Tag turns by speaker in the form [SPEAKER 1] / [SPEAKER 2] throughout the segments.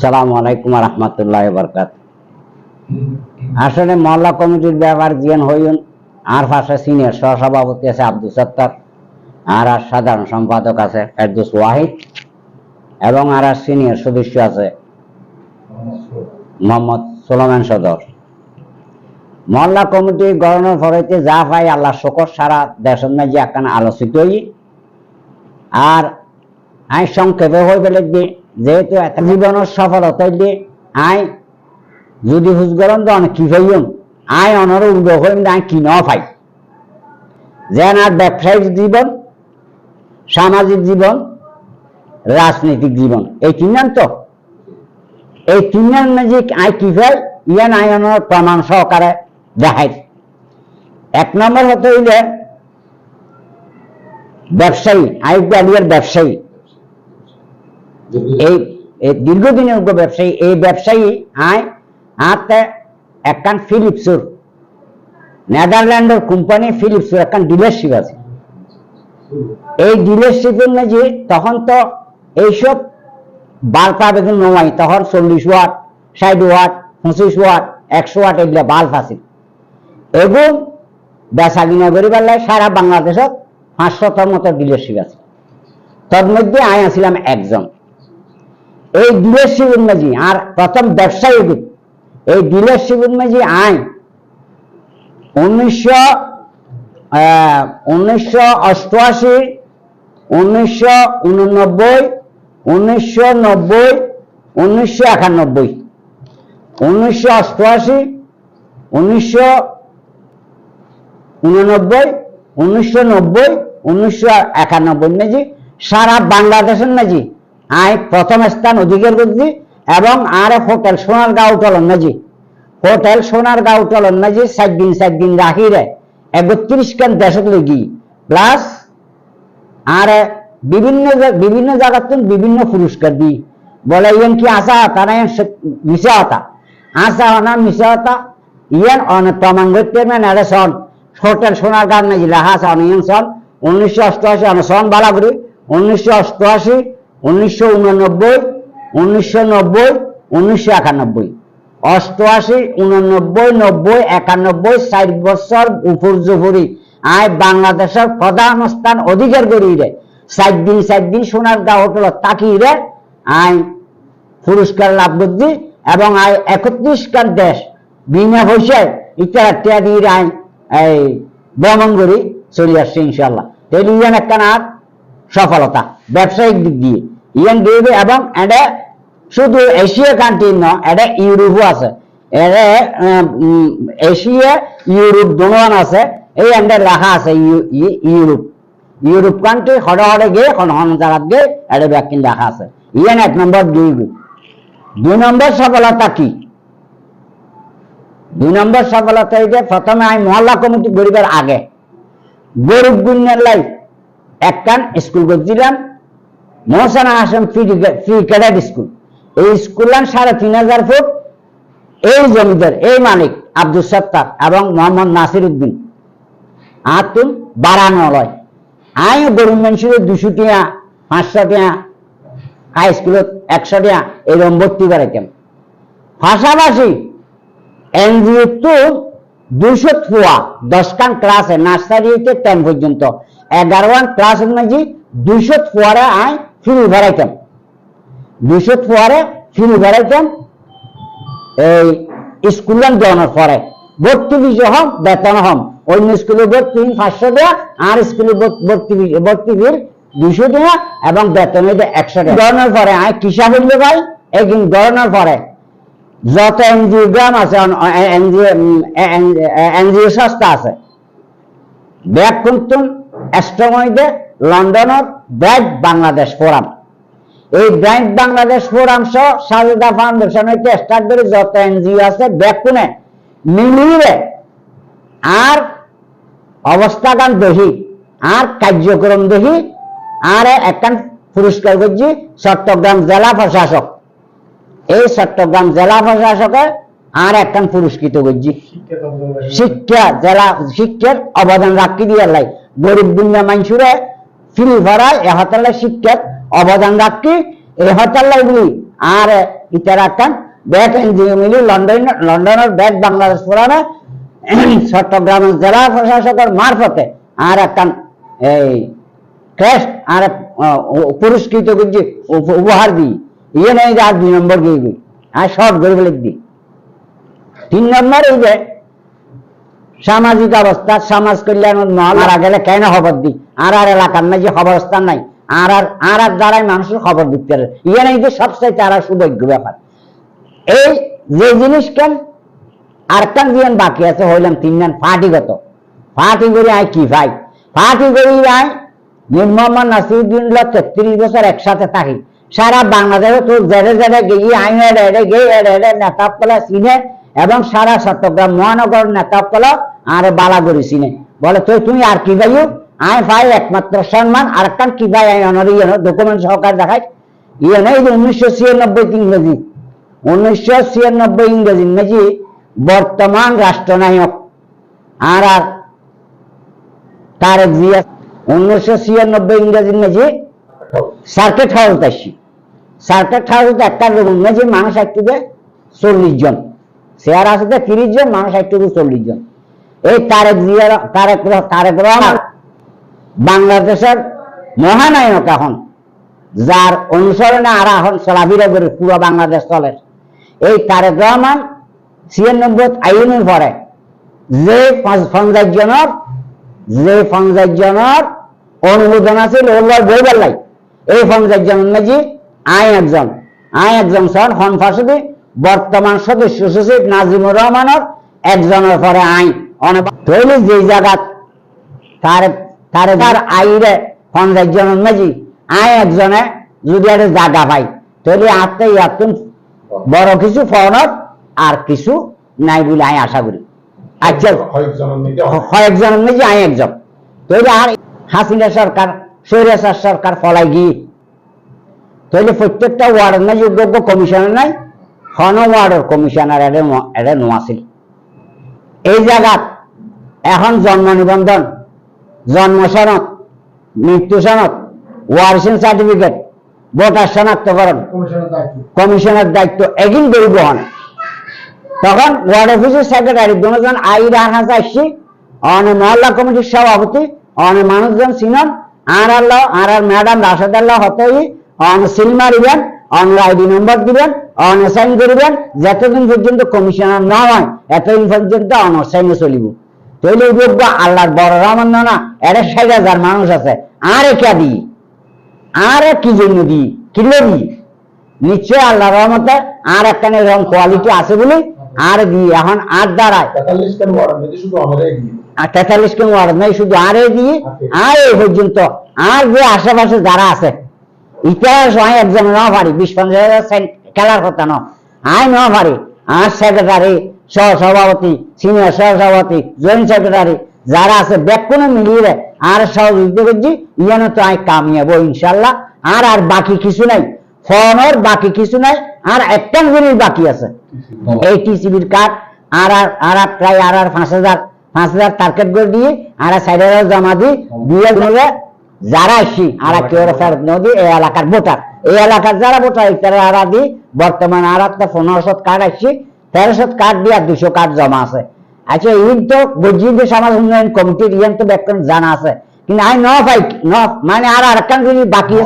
[SPEAKER 1] সালাম আলাইকুম রহমতুল্লাহ বরকাত আসলে মহল্লা কমিটির ব্যাপার জিয়ান হইন আর পাশে সিনিয়র সহসভাপতি আছে আব্দুল সত্তার, আর আর সাধারণ সম্পাদক আছে ফেরদুস ওয়াহিদ, এবং আর আর সিনিয়র সদস্য আছে মোহাম্মদ সোলোমান সদর। মহল্লা কমিটি গঠনের ফলেতে যা পাই আল্লাহ শকর, সারা দেশের মাঝে একখানা আলোচিত হই আর আই সংক্ষেপে হয়ে পেলে দি যেহেতু একটা জীবনের সফলতা দি আই যদি হুজগরম তো অনেক কি পাইম আই অনর উল্টো হইম আই কি ন পাই। যেন আর ব্যবসায়িক জীবন, সামাজিক জীবন, রাজনৈতিক জীবন, এই তিনজন তো? এই তিনজন মাঝে আই কি পাই? ইয়ান আই অনর প্রমাণ সহকারে দেখাই। এক নম্বর হতে হইলে ব্যবসায়ী আয়ুব আলিয়ার ব্যবসায়ী। এই দীর্ঘদিনের উপর ব্যবসায়ী, এই ব্যবসায়ী আয় আতে একখান ফিলিপসুর, নেদারল্যান্ডের কোম্পানি ফিলিপসুর একখান ডিলারশিপ আছে। এই ডিলারশিপের মাঝে তখন তো এইসব বাল্ব আবেদন নয় তখন চল্লিশ ওয়াট, ষাট ওয়াট, পঁচিশ ওয়াট, একশো ওয়াট এগুলো বাল্ব আছে। এবং বেচা কিনা করিবার লাগে সারা বাংলাদেশত পাঁচশতর মতো ডিলারশিপ আছে। তার মধ্যে আয় আছিলাম একজন। এই ডিলারশিপের মাঝে, আর প্রথম ব্যবসায়ী এই ডিলারশিপের মাঝে আয় উনিশশো উনিশশো অষ্টআশি, উনিশশো উননব্বই, উনিশশো নব্বই, উনিশশো একানব্বই। উনিশশো অষ্টআশি, উনিশশো উননব্বই, উনিশশো নব্বই, উনিশশো একানব্বই মেজি সারা বাংলাদেশের মেজি আই প্রথম স্থান অধিকার করছি এবং আর হোটেল সোনার গাঁও টলন মেজি হোটেল সোনার গাঁও টলন মেজি সাত দিন সাত দিন রাখি রে। একত্রিশ খান দেশত লগি? প্লাস আর বিভিন্ন বিভিন্ন জায়গাতে বিভিন্ন পুরস্কার দি। বলে ইয়ান কি আসা তারা মিশা হতা? আসা না মিশা হতা? ইয়ান অন্যতম করতে মানে সন, হোটেল সোনার গান নাকি লেখা আছে অনিয়ন সন, উনিশশো অষ্টআশি অন সন বালাগুড়ি, উনিশশো অষ্টআশি উনিশশো উননব্বই, উনিশশো নব্বই, উনিশশো একানব্বই। অষ্টআশি, উননব্বই, নব্বই, একানব্বই, ষাট বছর উপর জুপুরি আয় বাংলাদেশের প্রধান স্থান অধিকার করি রে। ষাট দিন ষাট দিন সোনার গা হোটেল তাকি রে। আয় পুরস্কার লাভ করছি এবং আয় একত্রিশ কার দেশ। বিনা পয়সায় ইটা টিয়া আয়, এই ভ্রমণ করি, চলে আসছে ইনশাল্লাহ ইয়ান একটা সফলতা, ব্যবসায়িক দিক দিয়ে। ইয়ান দিয়ে এবং এটা শুধু এশিয়া কান্ট্রি নয় এটা ইউরোপও আছে। এটা এশিয়া, ইউরোপ দুজন আছে, এই এন্ডে লেখা আছে ইউরোপ। ইউরোপ কান্ট্রি হরে হরে গিয়ে হন হন জায়গাত গিয়ে এটা ব্যাকিং লেখা আছে। ইয়ান এক নম্বর দুই দুই নম্বর সফলতা কি? দুই নম্বর সফলতা প্রথমে আমি মহল্লা কমিটি গরিবের আগে। গরিব গুণের লাই একখান স্কুল করছিলাম মহসানা আসেন ফ্রি ক্যাডেট স্কুল এই স্কুলান সাড়ে তিন হাজার ফুট। এই জমিদার, এই মালিক আব্দুল সত্তার এবং মোহাম্মদ নাসির উদ্দিন। আর তুম বাড়ানো লয় আমিও গরিব মানুষের দুশো টিয়া, পাঁচশো টিয়া হাই স্কুলত একশো টিয়া এরকম ভর্তি করাইতাম। পাশাপাশি এনজিও তো দুশো থুয়া দশখান ক্লাসে নার্সারি হইতে টেন পর্যন্ত। এগারোখান ক্লাসের মাঝে দুশো থুয়ারে আয় ফ্রি ভরাইতাম দুশো থুয়ারে ফ্রি ভরাইতাম এই স্কুলের দেওয়ানোর পরে। ভর্তি বিষয় হম, বেতন হম। অন্য স্কুলে ভর্তি পাঁচশো টাকা আর স্কুলে ভর- ভর্তি ভর্তি বিল দুশো টাকা এবং বেতন একশো টাকা গড়ানোর পরে আয় কিসা বললে ভাই? একদিন গড়ানোর পরে যত এনজিও গ্রাম আছে এনজিও সংস্থা আছে, ব্যাগ কুন্তুন অ্যাস্ট্রমইডে লন্ডনের ব্যাগ বাংলাদেশ ফোরাম। এই ব্যাংক বাংলাদেশ ফোরাম সহ সাজেদা ফাউন্ডেশন হইতে স্টার্ট করে যত এনজিও আছে ব্যাগ কোনে মিলিয়ে আর অবস্থাগান দেখি আর কার্যক্রম দেখি আর একখান পুরস্কার করছি চট্টগ্রাম জেলা প্রশাসক। এই চট্টগ্রাম জেলা প্রশাসকে আর একখান পুরস্কৃত করছি। শিক্ষা জেলা, শিক্ষার অবদান রাখি দিয়ে লাই। গরিব দুনিয়া মানুষরে ফ্রি ভরায়, এ হতালে শিক্ষার অবদান রাখি। এই হতাল লাগলি আর ইতার একখান ব্যাট এনজিও মিলি, লন্ডন, লন্ডনের ব্যাট বাংলাদেশ পুরানা, চট্টগ্রাম জেলা প্রশাসকের মারফতে আর একখান এই ক্যাশ আর পুরস্কৃত করছি, উপ- উপহার দিই। ইয়ে নেই যে আর দুই নম্বর গই আর সব গরিব লিখ দিই তিন নম্বর এই যে সামাজিক অবস্থা, সমাজ কল্যাণ মারা গেলে কেন খবর দিই? আর আর এলাকার মাঝে খবরস্থান নাই। আর আর আর আর দ্বারাই মানুষের খবর দিতে পারে ইয়ে নেই যে সবচেয়ে তারা সৌভাগ্য ব্যাপার। এই যে জিনিস কেন আর কান জীবন বাকি আছে, হইলাম তিন জন ফাটিগত। ফাটি করি আয় কি ভাই? ফাটি করি আয় মীর মোহাম্মদ নাসিরুদ্দিন তেত্রিশ বছর একসাথে থাকি। সারা বাংলাদেশে তোর জেডে জেডে গিয়ে আই এড়ে এড়ে গে এড়ে এড়ে নেতাকলা চিনে এবং সারা চট্টগ্রাম মহানগর নেতাকলা আর বালাগড়ি চিনে বলে, তুই, তুমি আর কি ভাইও আয় ভাই, একমাত্র সম্মান, আর কান কি ভাই অনার ইয়ে ডকুমেন্ট সহকার দেখাই। ইয়ে নেই যে উনিশশো ছিয়ানব্বই ইংরেজি। উনিশশো ছিয়ানব্বই ইংরেজি ইংরেজি বর্তমান রাষ্ট্রনায়ক। আর আর জিয়া, উনিশশো ছিয়ানব্বই ইংরেজি ইংরেজি সার্কেট হাউস আসছি সার্কেট হাউস একটা রুম, ইংরেজি মানুষ একটু চল্লিশ জন। শেয়ার যে তিরিশ জন, মানুষ একটু চল্লিশ জন। এই তারেক জিয়া, তারেক তারেক রহমান বাংলাদেশের মহানায়ক এখন, যার অনুসরণে আর এখন চলাফেরা করে পুরো বাংলাদেশ চলে। এই তারেক রহমান ছিয়ানব্বই আইনের পরে যে পঞ্চাশ জনের, যে পঞ্চাশ জনের অনুমোদন আছে ওগুলোর বইবার লাই। এই পঞ্চাশ জনের মাঝে আই একজন আই একজন সন হন ফাঁসদি বর্তমান সদস্য সচিব নাজিমুর রহমানের একজনের পরে আই অনেক যে জায়গা তার তার আইরে পঞ্চাশ জনের মাঝে আই একজনে যদি একটা জায়গা পাই তাহলে আত্মে ইয়াতুন বড় কিছু ফনত আর কিছু নাই বলে আমি আশা করি। আচ্ছা
[SPEAKER 2] কয়েকজনের মধ্যে
[SPEAKER 1] আমি একজন। তাহলে আর হাসিনা সরকার সৈরাসার সরকার ফলাই গিয়ে, তাহলে প্রত্যেকটা ওয়ার্ডের নাই যোগ্য নাই হন ওয়ার্ডের কমিশনার এটা নোয়াছিল। এই জায়গাত এখন জন্ম নিবন্ধন জন্ম সনদ মৃত্যু সনদ ওয়ারিশন সার্টিফিকেট ভোটার শনাক্তকরণ
[SPEAKER 2] কমিশনের দায়িত্ব।
[SPEAKER 1] এগিন করিব হন। তখন ওয়ার্ড অফিসের সেক্রেটারি দুজন আই রাখা আসছি অনে মহল্লা কমিটির সভাপতি অনে মানুষজন সিনন আর আল্লাহ আর আর ম্যাডাম রাশেদ আল্লাহ হতই অন সিল মারিবেন অন আইডি নম্বর দিবেন অন সাইন করিবেন যতদিন পর্যন্ত কমিশনার না হয় এতদিন পর্যন্ত অন সাইনে চলিব। তৈলে যোগ্য আল্লাহর বড় রামান না এর ষাট হাজার মানুষ আছে আর একা দিই আর কি জন্য দিই কিলো দিই নিশ্চয় আল্লাহ রহমতে আর একটা এরকম কোয়ালিটি আছে বলে আর দিই এখন আর দাঁড়ায়।
[SPEAKER 2] কেন
[SPEAKER 1] আর তেতাল্লিশ কেমন ওয়ার্ড নেই শুধু আর দিয়ে আর এই পর্যন্ত আর যে আশেপাশে যারা আছে ইতিহাস হয় একজন ন বিশ পঞ্চাশ খেলার কথা ন আই ন আর সেক্রেটারি সহ সভাপতি সিনিয়র সহ সভাপতি জয়েন্ট সেক্রেটারি, যারা আছে ব্যাকুনে মিলিয়ে আর সহযোগিতা করছি ইয়ানো তো আয় কামিয়াবো ইনশাল্লাহ আর আর বাকি কিছু নাই। ফর্মের বাকি কিছু নাই, আর একটা জিনিস বাকি আছে। এই টিসিবির কার্ড, আর আর আর প্রায়, আর আর পাঁচ হাজার পাঁচ হাজার টার্গেট করে দিয়ে, আর সাইড জমা দিয়ে নিলে যারা আসি আর ফেরত নদী এই এলাকার ভোটার। এই এলাকার যারা ভোটার তারা আর আর দিই বর্তমান আর একটা পনেরোশো কার্ড আসছি তেরোশো কার্ড দিয়ে আর দুশো কার্ড জমা আছে। আচ্ছা ঈদ তো গজিদ সমাজ উন্নয়ন কমিটির ইয়ান তো ব্যাকরণ জানা আছে। কিন্তু আমি ন পাই ন মানে আর আর একটা জিনিস বাকি।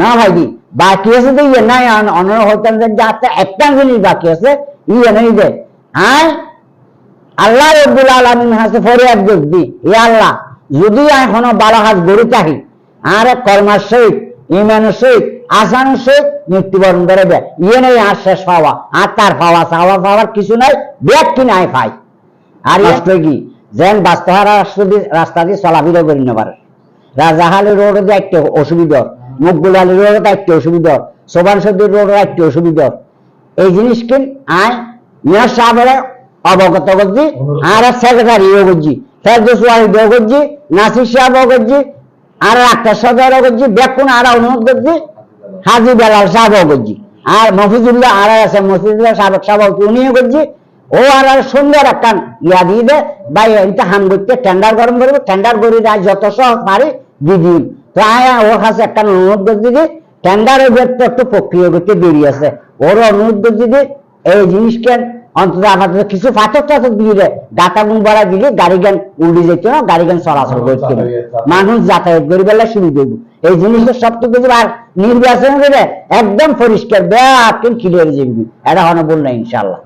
[SPEAKER 1] না ভাই দি বাকি আছে তো ইয়ে নাই অন্য হইতাম যে একটা একটা জিনিস বাকি আছে ইয়ে নেই যে হ্যাঁ আল্লাহ রব্বুল আলমিন হাসে ফরিয়াদ দেখবি ই আল্লাহ যদি এখনও বারো হাত গরু থাকি আর কর্মার সহিত, ইমানের সহিত, আসানের সহিত মৃত্যুবরণ করে দেয়। ইয়ে নেই আর শেষ পাওয়া আর তার পাওয়া চাওয়া পাওয়ার কিছু নাই ব্যাগ কি নাই পাই আর রাষ্ট্র কি? যেন বাস্তহারা রাস্তা দিয়ে চলাফেরা করি না পারে। রাজাহালি রোডে দিয়ে একটা অসুবিধা মুখগুলালি রোডে তো একটা অসুবিধা সোবান সদ্দির রোডে একটা অসুবিধা এই জিনিস কিন আয় মেয়র সাহেবের অবগত করছি, আর সেক্রেটারিও করছি। ফেরদোস ওয়াহিদও করছি নাসির সাহেবও করছি আর একটা সদরও করছি বেকুন আর অনুরোধ করছি, হাজি বেলাল সাহেবও করছি আর মফিজুল্লাহ আর আছে, মফিজুল্লাহ সভাপতি উনিও করছি। ও আর সুন্দর একটা ইয়া দিয়ে দে, ভাই, এটা করতে টেন্ডার গরম করব টেন্ডার করে দেয় যত সহ পারি দিয়ে দিন। তো ওর কাছে একটা অনুরোধ করে দিদি টেন্ডার তো একটু প্রক্রিয়া করতে দেরি আছে। ওর অনুরোধ যদি এই জিনিসকে অন্তত আপাতত কিছু পাথর টাথর দিয়ে গাতা গুণ বাড়া দিলে গাড়ি গান উল্টে যেত না গাড়ি গান চলাচল করতে।
[SPEAKER 2] যাতায়াত- যাতায়াত।
[SPEAKER 1] মানুষ যাতায়াত করি বেলা সুবিধা হইব এই জিনিসটা সবটুকু আর নির্বাচন করে একদম পরিষ্কার ব্যাপক ক্লিয়ার যাবি। এটা হনে বল না ইনশাল্লাহ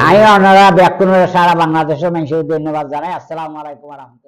[SPEAKER 1] আমি ওনারা ব্যাকুণরা সারা বাংলাদেশের মানুষের ধন্যবাদ জানাই। আসসালামু আলাইকুম রহমতুল্লাহ।